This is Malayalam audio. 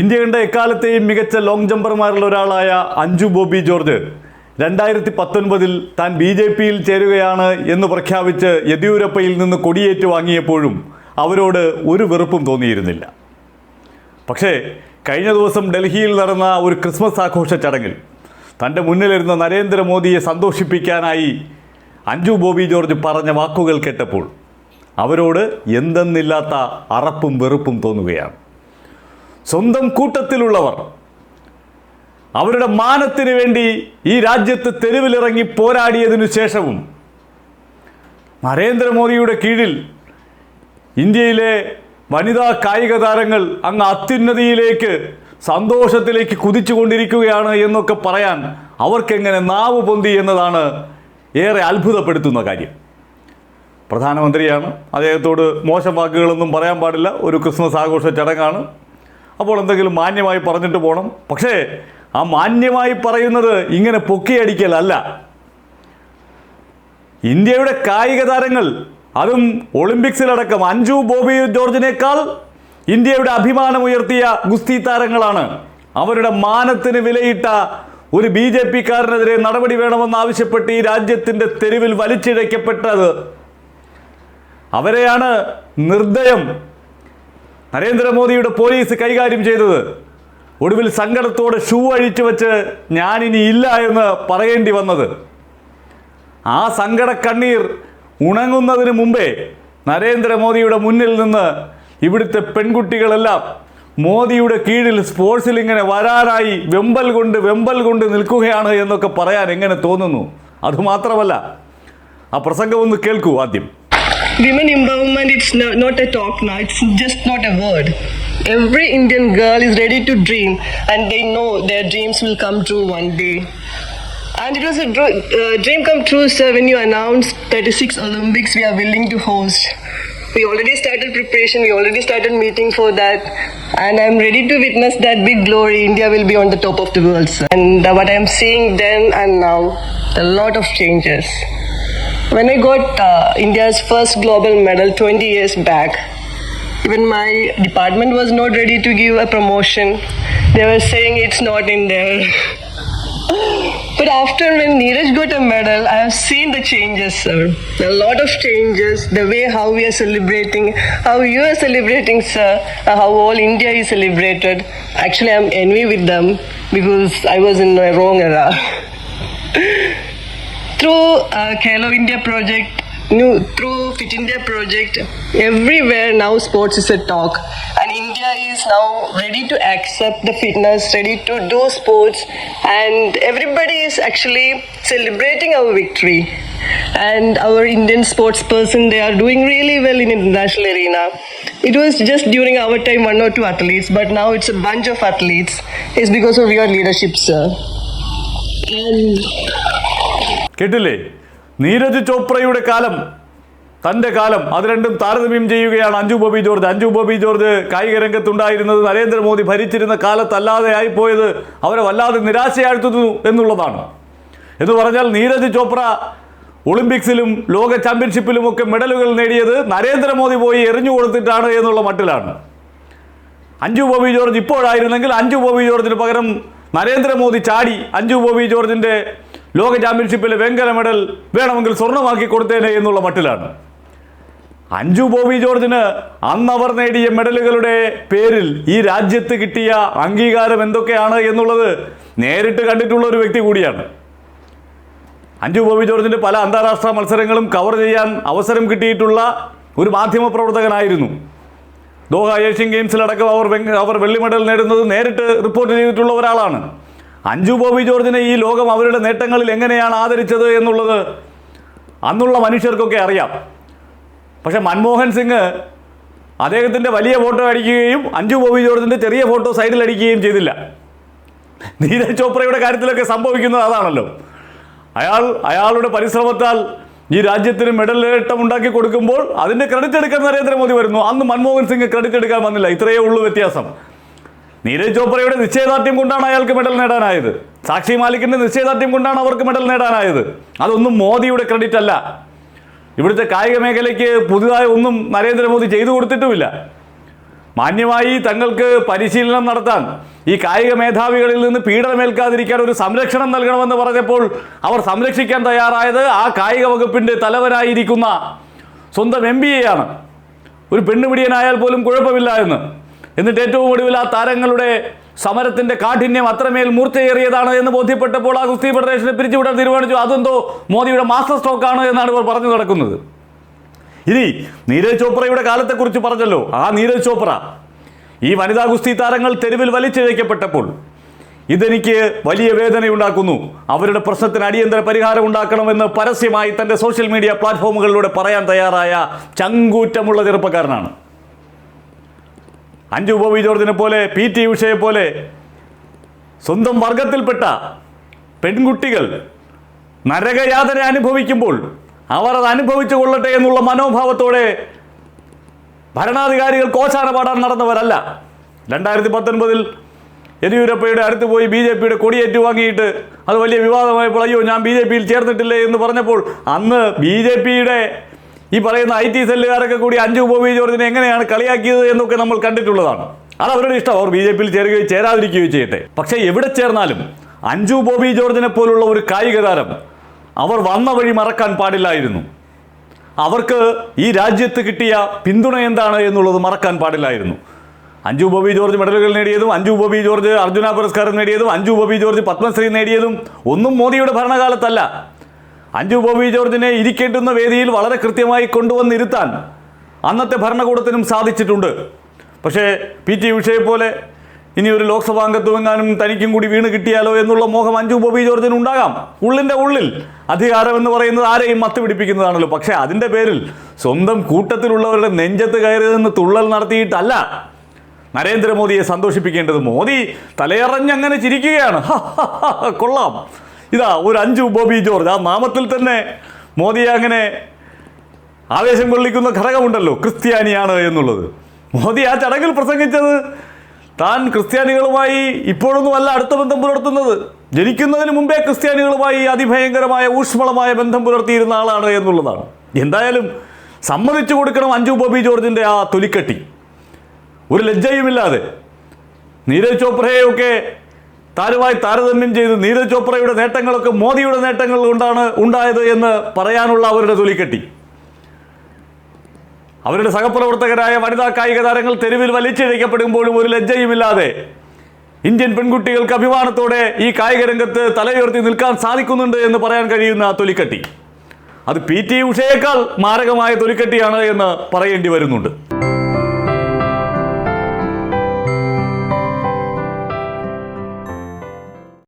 ഇന്ത്യ കണ്ട എക്കാലത്തെയും മികച്ച ലോങ് ജമ്പർമാരിൽ ഒരാളായ അഞ്ജു ബോബി ജോർജ്. രണ്ടായിരത്തി പത്തൊൻപതിൽ താൻ ബി ജെ പിയിൽ ചേരുകയാണ് എന്ന് പ്രഖ്യാപിച്ച് യെദ്യൂരപ്പയിൽ നിന്ന് കൊടിയേറ്റ് വാങ്ങിയപ്പോഴും അവരോട് ഒരു വെറുപ്പും തോന്നിയിരുന്നില്ല. പക്ഷേ കഴിഞ്ഞ ദിവസം ഡൽഹിയിൽ നടന്ന ഒരു ക്രിസ്മസ് ആഘോഷ ചടങ്ങിൽ തന്റെ മുന്നിലിരുന്ന നരേന്ദ്രമോദിയെ സന്തോഷിപ്പിക്കാനായി അഞ്ജു ബോബി ജോർജ് പറഞ്ഞ വാക്കുകൾ കേട്ടപ്പോൾ അവരോട് എന്തെന്നില്ലാത്ത അറപ്പും വെറുപ്പും തോന്നുകയാണ്. സ്വന്തം കൂട്ടത്തിലുള്ളവർ. അവരുടെ മാനത്തിന് വേണ്ടി ഈ രാജ്യത്ത് തെരുവിലിറങ്ങി പോരാടിയതിനു ശേഷവും നരേന്ദ്രമോദിയുടെ കീഴിൽ ഇന്ത്യയിലെ വനിതാ കായിക താരങ്ങൾ അങ്ങ് അത്യുന്നതിയിലേക്ക് സന്തോഷത്തിലേക്ക് കുതിച്ചുകൊണ്ടിരിക്കുകയാണ് എന്നൊക്കെ പറയാൻ അവർക്കെങ്ങനെ നാവ് പൊന്തി എന്നതാണ് ഏറെ അത്ഭുതപ്പെടുത്തുന്ന കാര്യം. പ്രധാനമന്ത്രിയാണ്. അദ്ദേഹത്തോട് മോശം വാക്കുകളൊന്നും പറയാൻ പാടില്ല. ഒരു ക്രിസ്മസ് ആഘോഷ ചടങ്ങാണ്. അപ്പോൾ എന്തെങ്കിലും മാന്യമായി പറഞ്ഞിട്ട് പോകണം പക്ഷേ ആ മാന്യമായി പറയുന്നത് ഇങ്ങനെ പൊക്കിയടിക്കലല്ല ഇന്ത്യയുടെ കായിക താരങ്ങൾ അതും ഒളിമ്പിക്സിലടക്കം അഞ്ജു ബോബി ജോർജിനേക്കാൾ ഇന്ത്യയുടെ അഭിമാനം ഉയർത്തിയ ഗുസ്തി താരങ്ങളാണ്. അവരുടെ മാനത്തിന് വിലയിട്ട ഒരു ബി ജെ പിക്കാരനെതിരെ നടപടി വേണമെന്നാവശ്യപ്പെട്ട് ഈ രാജ്യത്തിന്റെ തെരുവിൽ വലിച്ചിഴയ്ക്കപ്പെട്ടത് അവരെയാണ് നിർദ്ദയം നരേന്ദ്രമോദിയുടെ പോലീസ് കൈകാര്യം ചെയ്തത്. ഒടുവിൽ സങ്കടത്തോടെ ഷൂ അഴിച്ചു വെച്ച് ഞാനിനി ഇല്ല എന്ന് പറയേണ്ടി വന്നത്. ആ സങ്കട കണ്ണീർ ഉണങ്ങുന്നതിന് മുമ്പേ നരേന്ദ്രമോദിയുടെ മുന്നിൽ നിന്ന് ഇവിടുത്തെ പെൺകുട്ടികളെല്ലാം മോദിയുടെ കീഴിൽ സ്പോർട്സിൽ ഇങ്ങനെ വരാനായി വെമ്പൽ കൊണ്ട് വെമ്പൽ കൊണ്ട് നിൽക്കുകയാണ് എന്നൊക്കെ പറയാൻ എങ്ങനെ തോന്നുന്നു? അതുമാത്രമല്ല. ആ പ്രസംഗം ഒന്ന് കേൾക്കൂ ആദ്യം. Women empowerment, it's no, not a talk now, it's just not a word. Every Indian girl is ready to dream and they know their dreams will come true one day. And it was a uh, dream come true, sir, when you announced 36 Olympics we are willing to host. We already started preparation, we already started meeting for that. And I'm ready to witness that big glory. India will be on the top of the world, sir. And what I'm seeing then and now, a lot of changes. When I got uh, India's first global medal 20 years back, even my department was not ready to give a promotion. They were saying it's not in there. but after when Neeraj got a medal, I have seen the changes, sir. A lot of changes. The way how we are celebrating, how you are celebrating, sir, uh, how all India is celebrated. Actually, I'm envy with them because I was in a wrong era. through uh, India project, through Fit India project, everywhere now sports is a talk, and India is now ready to accept the fitness, ready to do sports, and everybody is actually celebrating our victory. And our Indian sports person, they are doing really well in international arena. It was just during our time one or two athletes, but now it's a bunch of athletes. It's because of your leadership, sir. And കേട്ടില്ലേ? നീരജ് ചോപ്രയുടെ കാലം തന്റെ കാലം അത് രണ്ടും താരതമ്യം ചെയ്യുകയാണ് അഞ്ജു ബോബി ജോർജ്. അഞ്ജു ബോബി ജോർജ് കായിക രംഗത്തുണ്ടായിരുന്നത് നരേന്ദ്രമോദി ഭരിച്ചിരുന്ന കാലത്തല്ലാതെ ആയിപ്പോയത് അവരെ വല്ലാതെ നിരാശയാഴ്ത്തുന്നു എന്നുള്ളതാണ്. എന്ന് പറഞ്ഞാൽ നീരജ് ചോപ്ര ഒളിമ്പിക്സിലും ലോക ചാമ്പ്യൻഷിപ്പിലും ഒക്കെ മെഡലുകൾ നേടിയത് നരേന്ദ്രമോദി പോയി എറിഞ്ഞു കൊടുത്തിട്ടാണ് എന്നുള്ള മട്ടിലാണ്. അഞ്ജു ബോബി ജോർജ് ഇപ്പോഴായിരുന്നെങ്കിൽ അഞ്ജു ബോബി ജോർജിന് പകരം നരേന്ദ്രമോദി ചാടി അഞ്ജു ബോബി ജോർജിന്റെ ലോക ചാമ്പ്യൻഷിപ്പിലെ വെങ്കല മെഡൽ വേണമെങ്കിൽ സ്വർണമാക്കി കൊടുത്തേനെ എന്നുള്ള മട്ടിലാണ്. അഞ്ജു ബോബി ജോർജിന് അന്നവർ നേടിയ മെഡലുകളുടെ പേരിൽ ഈ രാജ്യത്ത് കിട്ടിയ അംഗീകാരം എന്തൊക്കെയാണ് എന്നുള്ളത് നേരിട്ട് കണ്ടിട്ടുള്ള ഒരു വ്യക്തി കൂടിയാണ്. അഞ്ജു ബോബി ജോർജിന്റെ പല അന്താരാഷ്ട്ര മത്സരങ്ങളും കവർ ചെയ്യാൻ അവസരം കിട്ടിയിട്ടുള്ള ഒരു മാധ്യമ പ്രവർത്തകനായിരുന്നു. ദോഹ ഏഷ്യൻ ഗെയിംസിലടക്കം അവർ അവർ വെള്ളി മെഡൽ നേടുന്നത് നേരിട്ട് റിപ്പോർട്ട് ചെയ്തിട്ടുള്ള ഒരാളാണ്. അഞ്ജു ബോബി ജോർജിനെ ഈ ലോകം അവരുടെ നേട്ടങ്ങളിൽ എങ്ങനെയാണ് ആദരിച്ചത് എന്നുള്ളത് അന്നുള്ള മനുഷ്യർക്കൊക്കെ അറിയാം. പക്ഷെ മൻമോഹൻ സിംഗ് അദ്ദേഹത്തിന്റെ വലിയ ഫോട്ടോ അടിക്കുകയും അഞ്ജു ബോബി ജോർജിന്റെ ചെറിയ ഫോട്ടോ സൈഡിൽ അടിക്കുകയും ചെയ്തില്ല. നീരജ് ചോപ്രയുടെ കാര്യത്തിലൊക്കെ സംഭവിക്കുന്നത് അതാണല്ലോ. അയാൾ അയാളുടെ പരിശ്രമത്താൽ ഈ രാജ്യത്തിന് മെഡൽ നേട്ടം ഉണ്ടാക്കി കൊടുക്കുമ്പോൾ അതിന്റെ ക്രെഡിറ്റ് എടുക്കാൻ നരേന്ദ്രമോദി വരുന്നു. അന്ന് മൻമോഹൻ സിംഗ് ക്രെഡിറ്റ് എടുക്കാൻ വന്നില്ല. ഇത്രയേ ഉള്ളൂ വ്യത്യാസം. നീരജ് ചോപ്രയുടെ നിശ്ചയദാർഢ്യം കൊണ്ടാണ് അയാൾക്ക് മെഡൽ നേടാനായത്. സാക്ഷി മാലിക്കിന്റെ നിശ്ചയദാർഢ്യം കൊണ്ടാണ് അവർക്ക് മെഡൽ നേടാനായത്. അതൊന്നും മോദിയുടെ ക്രെഡിറ്റ് അല്ല. ഇവിടുത്തെ കായിക മേഖലയ്ക്ക് പുതുതായി ഒന്നും നരേന്ദ്രമോദി ചെയ്തു കൊടുത്തിട്ടുമില്ല. മാന്യമായി തങ്ങൾക്ക് പരിശീലനം നടത്താൻ ഈ കായിക മേധാവികളിൽ നിന്ന് പീഡനമേൽക്കാതിരിക്കാൻ ഒരു സംരക്ഷണം നൽകണമെന്ന് പറഞ്ഞപ്പോൾ അവർ സംരക്ഷിക്കാൻ തയ്യാറായത് ആ കായിക വകുപ്പിന്റെ തലവനായിരിക്കുന്ന സ്വന്തം എം ബി എയാണ് ഒരു പെണ്ണുപിടിയനായാൽ പോലും കുഴപ്പമില്ല എന്ന്. എന്നിട്ട് ഏറ്റവും ഒടുവിൽ ആ താരങ്ങളുടെ സമരത്തിന്റെ കാഠിന്യം അത്രമേൽ മൂർച്ചയേറിയതാണ് എന്ന് ബോധ്യപ്പെട്ടപ്പോൾ ആ ഗുസ്തി ഫെഡറേഷനെ പിരിച്ചുവിടാൻ തീരുമാനിച്ചു. അതെന്തോ മോദിയുടെ മാസ്റ്റർ സ്ട്രോക്കാണ് എന്നാണ് ഇവർ പറഞ്ഞു നടക്കുന്നത്. ഇനി നീരജ് ചോപ്രയുടെ കാലത്തെക്കുറിച്ച് പറഞ്ഞല്ലോ. ആ നീരജ് ചോപ്ര ഈ വനിതാ ഗുസ്തി താരങ്ങൾ തെരുവിൽ വലിച്ചിഴയ്ക്കപ്പെട്ടപ്പോൾ ഇതെനിക്ക് വലിയ വേദനയുണ്ടാക്കുന്നു. അവരുടെ പ്രശ്നത്തിന് അടിയന്തര പരിഹാരം ഉണ്ടാക്കണമെന്ന് പരസ്യമായി തന്റെ സോഷ്യൽ മീഡിയ പ്ലാറ്റ്ഫോമുകളിലൂടെ പറയാൻ തയ്യാറായ ചങ്കൂറ്റമുള്ള ചെറുപ്പക്കാരനാണ്. അഞ്ജു ബോബി ജോർജിനെ പോലെ പി ടി ഉഷയെ പോലെ സ്വന്തം വർഗത്തിൽപ്പെട്ട പെൺകുട്ടികൾ നരകയാതന അനുഭവിക്കുമ്പോൾ അവർ അത് അനുഭവിച്ചു കൊള്ളട്ടെ എന്നുള്ള മനോഭാവത്തോടെ ഭരണാധികാരികൾ കോശാന പാടാൻ നടന്നവരല്ല. രണ്ടായിരത്തി പത്തൊൻപതിൽ യെദ്യൂരപ്പയുടെ അടുത്ത് പോയി ബി ജെ പിയുടെ കൊടിയേറ്റു വാങ്ങിയിട്ട് അത് വലിയ വിവാദമായപ്പോൾ അയ്യോ ഞാൻ ബി ജെ പിയിൽ ചേർന്നിട്ടില്ലേ? എന്ന് പറഞ്ഞപ്പോൾ അന്ന് ബി ജെ പിയുടെ ഈ പറയുന്ന ഐ ടി സെല്ലുകാരൊക്കെ കൂടി അഞ്ചു ബോബി ജോർജിനെ എങ്ങനെയാണ് കളിയാക്കിയത് എന്നൊക്കെ നമ്മൾ കണ്ടിട്ടുള്ളതാണ്. അത് അവരുടെ ഇഷ്ടം. അവർ ബി ജെ പിയിൽ ചേരുകയോ ചേരാതിരിക്കുകയോ ചെയ്യട്ടെ. പക്ഷേ എവിടെ ചേർന്നാലും അഞ്ചു ബോബി ജോർജിനെ പോലുള്ള ഒരു കായിക താരം അവർ വന്ന വഴി മറക്കാൻ പാടില്ലായിരുന്നു. അവർക്ക് ഈ രാജ്യത്ത് കിട്ടിയ പിന്തുണ എന്താണ് എന്നുള്ളത് മറക്കാൻ പാടില്ലായിരുന്നു. അഞ്ജു ബോബി ജോർജ് മെഡലുകൾ നേടിയതും അഞ്ജു ബോബി ജോർജ് അർജുന പുരസ്കാരം നേടിയതും അഞ്ജു ബോബി ജോർജ് പത്മശ്രീ നേടിയതും ഒന്നും മോദിയുടെ ഭരണകാലത്തല്ല. അഞ്ജു ബോബി ജോർജിനെ ഇരിക്കേണ്ടുന്ന വേദിയിൽ വളരെ കൃത്യമായി കൊണ്ടുവന്നിരുത്താൻ അന്നത്തെ ഭരണകൂടത്തിനും സാധിച്ചിട്ടുണ്ട്. പക്ഷേ പി. ടി. ഉഷയെ പോലെ ഇനി ഒരു ലോക്സഭാ അംഗത്വമെങ്ങാനും തനിക്കും കൂടി വീണ് കിട്ടിയാലോ എന്നുള്ള മോഹം അഞ്ചു ബോബി ജോർജിന് ഉണ്ടാകാം ഉള്ളിന്റെ ഉള്ളിൽ അധികാരം എന്ന് പറയുന്നത് ആരെയും മത്ത് പിടിപ്പിക്കുന്നതാണല്ലോ പക്ഷേ അതിന്റെ പേരിൽ സ്വന്തം കൂട്ടത്തിലുള്ളവരുടെ നെഞ്ചത്ത് കയറി നിന്ന് തുള്ളൽ നടത്തിയിട്ടല്ല നരേന്ദ്രമോദിയെ സന്തോഷിപ്പിക്കേണ്ടത്. മോദി തലയറഞ്ഞങ്ങനെ ചിരിക്കുകയാണ്. കൊള്ളാം. ഇതാ ഒരു അഞ്ചു ബോബി ജോർജ്. ആ നാമത്തിൽ തന്നെ മോദിയെ അങ്ങനെ ആവേശം കൊള്ളിക്കുന്ന ഘടകമുണ്ടല്ലോ ക്രിസ്ത്യാനിയാണ് എന്നുള്ളത്. മോദി ആ ചടങ്ങിൽ പ്രസംഗിച്ചത് താൻ ക്രിസ്ത്യാനികളുമായി ഇപ്പോഴൊന്നും അല്ല അടുത്ത ബന്ധം പുലർത്തുന്നത്. ജനിക്കുന്നതിന് മുമ്പേ ക്രിസ്ത്യാനികളുമായി അതിഭയങ്കരമായ ഊഷ്മളമായ ബന്ധം പുലർത്തിയിരുന്ന ആളാണ് എന്നുള്ളതാണ്. എന്തായാലും സമ്മതിച്ചു കൊടുക്കണം അഞ്ചു ബോബി ജോർജിന്റെ ആ തൊലിക്കട്ടി. ഒരു ലജ്ജയുമില്ലാതെ. നീരജ് ചോപ്രയെയൊക്കെ താരുമായി താരതമ്യം ചെയ്ത് നീരജ് ചോപ്രയുടെ നേട്ടങ്ങളൊക്കെ മോദിയുടെ നേട്ടങ്ങൾ കൊണ്ടാണ് ഉണ്ടായത് എന്ന് പറയാനുള്ള അവരുടെ തൊലിക്കെട്ടി. അവരുടെ സഹപ്രവർത്തകരായ വനിതാ കായിക താരങ്ങൾ തെരുവിൽ വലിച്ചിഴക്കപ്പെടുമ്പോഴും ഒരു ലജ്ജയുമില്ലാതെ ഇന്ത്യൻ പെൺകുട്ടികൾക്ക് അഭിമാനത്തോടെ ഈ കായിക രംഗത്ത് തലയുയർത്തി നിൽക്കാൻ സാധിക്കുന്നുണ്ട് എന്ന് പറയാൻ കഴിയുന്ന തൊലിക്കട്ടി. അത് പി ടി ഉഷയേക്കാൾ മാരകമായ തൊലിക്കെട്ടിയാണ് എന്ന് പറയേണ്ടി വരുന്നുണ്ട്.